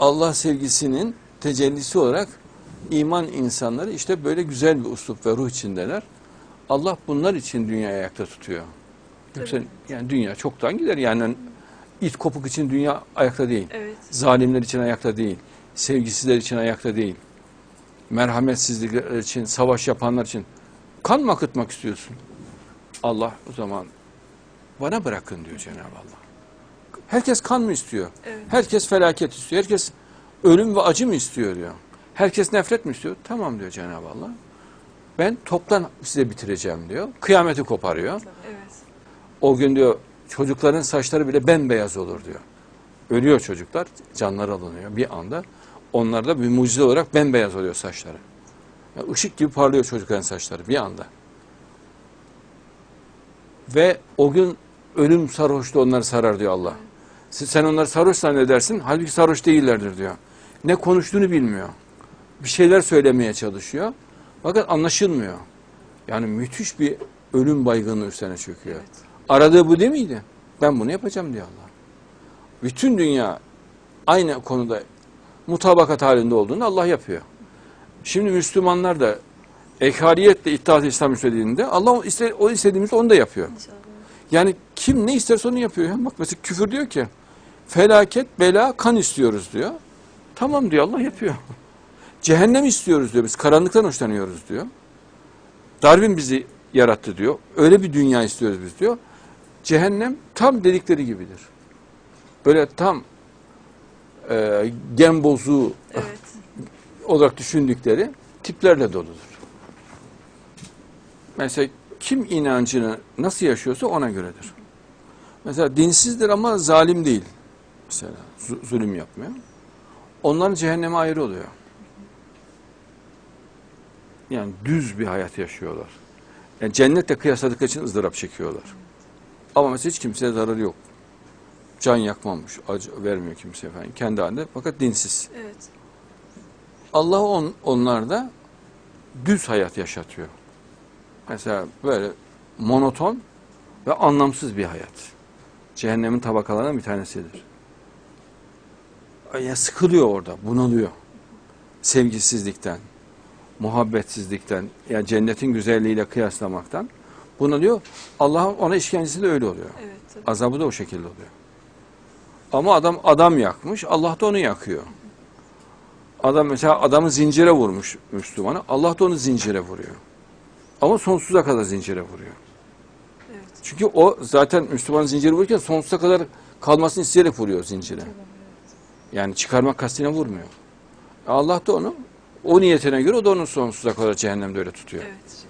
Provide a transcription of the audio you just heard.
Allah sevgisinin tecellisi olarak iman insanları işte böyle güzel bir uslup ve ruh içindeler. Allah bunlar için dünyayı ayakta tutuyor. Yoksa Tabii. yani dünya çoktan gider. Yani it kopuk için dünya ayakta değil. Evet. Zalimler için ayakta değil. Sevgisizler için ayakta değil. Merhametsizlikler için, savaş yapanlar için. Kan mı akıtmak istiyorsun? Allah o zaman bana bırakın diyor Cenab-ı Allah. Herkes kan mı istiyor? Evet. Herkes felaket istiyor. Herkes ölüm ve acı mı istiyor diyor. Herkes nefret mi istiyor? Tamam diyor Cenab-ı Allah. Ben toptan size bitireceğim diyor. Kıyameti koparıyor. Evet. O gün diyor çocukların saçları bile bembeyaz olur diyor. Ölüyor çocuklar, canları alınıyor bir anda. Onlarda bir mucize olarak bembeyaz oluyor saçları. Yani ışık gibi parlıyor çocukların saçları bir anda. Ve o gün ölüm sarhoşluğu onları sarar diyor Allah. Siz- Sen onları sarhoş zannedersin, halbuki sarhoş değillerdir diyor. Ne konuştuğunu bilmiyor. Bir şeyler söylemeye çalışıyor. Fakat anlaşılmıyor. Yani müthiş bir ölüm baygınlığı üstüne çöküyor. Evet. Aradığı bu değil miydi? Ben bunu yapacağım diyor Allah. Bütün dünya aynı konuda mutabakat halinde olduğunu Allah yapıyor. Şimdi Müslümanlar da ekariyetle İttihat-ı İslam söylediğinde Allah o istediğimizde onu da yapıyor. İnşallah. Yani kim ne isterse onu yapıyor. Ya. Bak mesela küfür diyor ki felaket, bela, kan istiyoruz diyor. Tamam diyor Allah yapıyor. Cehennem istiyoruz diyor. Biz karanlıktan hoşlanıyoruz diyor. Darwin bizi yarattı diyor. Öyle bir dünya istiyoruz biz diyor. Cehennem tam dedikleri gibidir. Böyle tam e, gen bozuğu Evet. olarak düşündükleri tiplerle doludur. Mesela kim inancını nasıl yaşıyorsa ona göredir. Mesela dinsizdir ama zalim değil. Mesela zu- zulüm yapmıyor. Onların cehenneme ayrı oluyor. Yani düz bir hayat yaşıyorlar. Yani cennetle kıyasladıkları için ızdırap çekiyorlar. Ama mesela hiç kimseye zararı yok. Can yakmamış, acı vermiyor kimseye falan. Kendi halinde fakat dinsiz. Evet. Allah on, onlarda düz hayat yaşatıyor. Mesela böyle monoton ve anlamsız bir hayat. Cehennemin tabakalarından bir tanesidir. Ya sıkılıyor orada, bunalıyor. Sevgisizlikten, muhabbetsizlikten, ya cennetin güzelliğiyle kıyaslamaktan bunalıyor. Allah ona işkencesi de öyle oluyor. Evet. Tabii. Azabı da o şekilde oluyor. Ama adam adam yakmış, Allah da onu yakıyor. Adam mesela adamı zincire vurmuş Müslümanı, Allah da onu zincire vuruyor. Ama sonsuza kadar zincire vuruyor. Evet. Çünkü o zaten Müslüman zincire vururken sonsuza kadar kalmasını isteyerek vuruyor zincire. Yani çıkarmak kastine vurmuyor. Allah da onu o niyetine göre o da onu sonsuza kadar cehennemde öyle tutuyor. Evet.